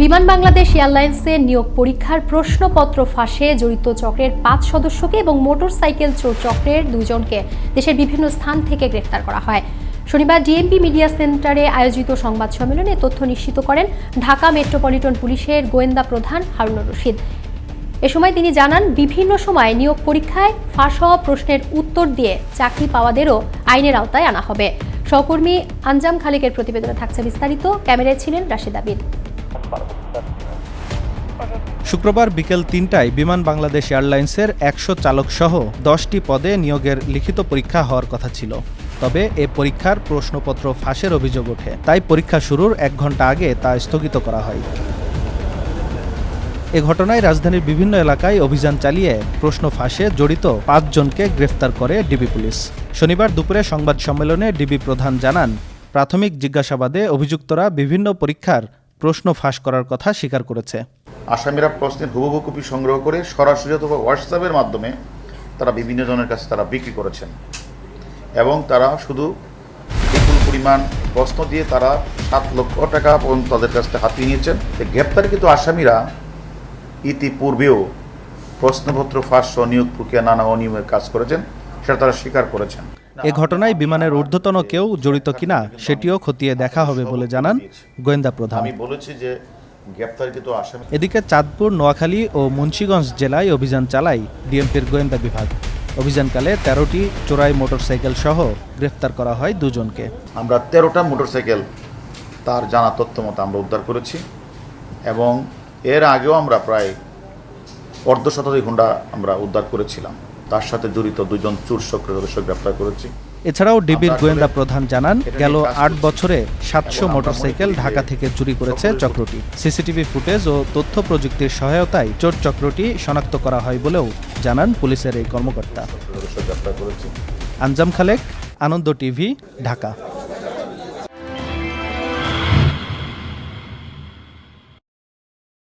বিমান বাংলাদেশ এয়ারলাইন্সের নিয়োগ পরীক্ষার প্রশ্নপত্র ফাঁসে জড়িত চক্রের পাঁচ সদস্যকে এবং মোটরসাইকেল চোর চক্রের দুজনকে দেশের বিভিন্ন স্থান থেকে গ্রেফতার করা হয়। শনিবার ডিএমপি মিডিয়া সেন্টারে আয়োজিত সংবাদ সম্মেলনে তথ্য নিশ্চিত করেন ঢাকা মেট্রোপলিটন পুলিশের গোয়েন্দা প্রধান হারুনুর রশিদ। এ সময় তিনি জানান, বিভিন্ন সময় নিয়োগ পরীক্ষায় ফাঁস হওয়া প্রশ্নের উত্তর দিয়ে চাকরি পাওয়াদেরও আইনের আওতায় আনা হবে। সহকর্মী আঞ্জাম খালিকের প্রতিবেদনে থাকছে বিস্তারিত। ক্যামেরায় ছিলেন রাশিদ আবিদ। শুক্রবার বিকেল তিনটায় বিমান বাংলাদেশ এয়ারলাইন্সের একশো চালকসহ দশটি পদে নিয়োগের লিখিত পরীক্ষা হওয়ার কথা ছিল। তবে এ পরীক্ষার প্রশ্নপত্র ফাঁসের অভিযোগ ওঠে। তাই পরীক্ষা শুরুর এক ঘণ্টা আগে তা স্থগিত করা হয়। এ ঘটনায় রাজধানীর বিভিন্ন এলাকায় অভিযান চালিয়ে প্রশ্ন ফাঁসে জড়িত পাঁচজনকে গ্রেফতার করে ডিবি পুলিশ। শনিবার দুপুরে সংবাদ সম্মেলনে ডিবি প্রধান জানান, প্রাথমিক জিজ্ঞাসাবাদে অভিযুক্তরা বিভিন্ন পরীক্ষার প্রশ্ন ফাঁস করার কথা স্বীকার করেছে। আসামিরা প্রশ্নের হুবহু কপি সংগ্রহ করে সরাসরি অথবা হোয়াটসঅ্যাপের মাধ্যমে তারা বিভিন্ন জনের কাছে তারা বিক্রি করেছেন। এবং তারা শুধু বিপুল পরিমাণ প্রশ্ন দিয়ে তারা সাত লক্ষ টাকা পর্যন্ত তাদের কাছ থেকে হাতিয়ে নিয়েছেন। গ্রেপ্তারকৃত আসামিরা ইতিপূর্বেও প্রশ্নপত্র ফাঁস নিয়োগ প্রক্রিয়া নানা অনিয়মের কাজ করেছেন সেটা তারা স্বীকার করেছেন। এ ঘটনায় বিমানের ঊর্ধ্বতন কেউ জড়িত কিনা সেটিও খতিয়ে দেখা হবে বলে জানান গোয়েন্দা প্রধান। আমি বলেছি যে গ্রেপ্তারকৃত আসামি এদিকে চাঁদপুর নোয়াখালী ও মুন্সীগঞ্জ জেলায় অভিযান চালায় ডিএমপির গোয়েন্দা বিভাগ। অভিযানকালে তেরোটি চোরাই মোটরসাইকেল সহ গ্রেফতার করা হয় দুজনকে। আমরা তেরোটা মোটরসাইকেল তার জানা তথ্য মতো আমরা উদ্ধার করেছি এবং এর আগেও আমরা প্রায় অর্ধ শতাধিক হুন্ডা আমরা উদ্ধার করেছিলাম। তার সাথে জড়িত দুজন চোর চক্রের সদস্য গ্রেপ্তার করেছি। এছাড়াও ডিবির গোয়েন্দা প্রধান জানান গেল আট বছরে সাতশো মোটরসাইকেল ঢাকা থেকে চুরি করেছে চক্রটি সিসিটিভি ফুটেজ ও তথ্য প্রযুক্তির সহায়তায় চোর চক্রটি শনাক্ত করা হয় বলেও জানান পুলিশের এই কর্মকর্তা আনজাম আঞ্জাম খালেক আনন্দ টিভি ঢাকা